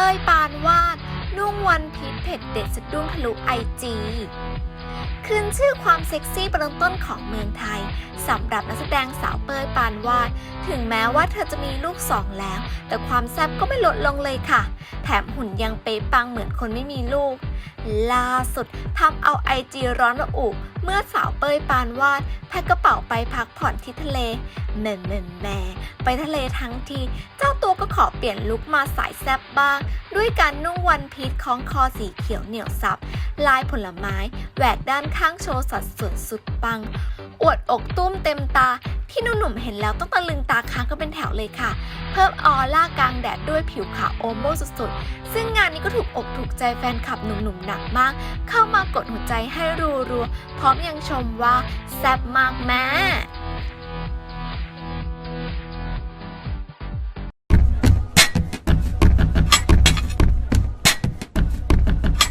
ป้ยปานวาด นุ่งวันพีชเผ็ดเด็ดสะดุ้งทะลุไอจีขึ้นชื่อความเซ็กซี่เริ่มต้นของเมืองไทยสำหรับนักแสดงสาวเป้ยปานวาด ถึงแม้ว่าเธอจะมีลูกสองแล้ว แต่ความแซ่บก็ไม่ลดลงเลยค่ะ แถมหุ่นยังเป๊ะปังเหมือนคนไม่มีลูก ล่าสุดทำเอาไอจีร้อนระอุเมื่อสาวเป้ยปานวาด แพ็คกระเป๋าไปพักผ่อนที่ทะเลแหม่แหม่แม่ไปทะเลทั้งที เจ้าตัวก็ขอเปลี่ยนลุคมาสายแซบบ้าง ด้วยการนุ่งวันพีชคล้องคอสีเขียวเหนียวซับ ลายผลไม้แหวกด้านข้างโชว์สัดส่วนสุดปัง อวดอกตุ้มเต็มตาที่หนุ่มๆเห็นแล้วต้องตะลึงตาค้างก็เป็นแถวเลยค่ะ เพิ่มออร่ากลางแดดด้วยผิวขาวโอโมสุดๆ ซึ่งงานนี้ก็ถูกอกถูกใจแฟนคลับหนุ่มๆหนักมาก เข้ามากดหัวใจให้รัวๆพร้อมยังชมว่าแซ่บมากแม่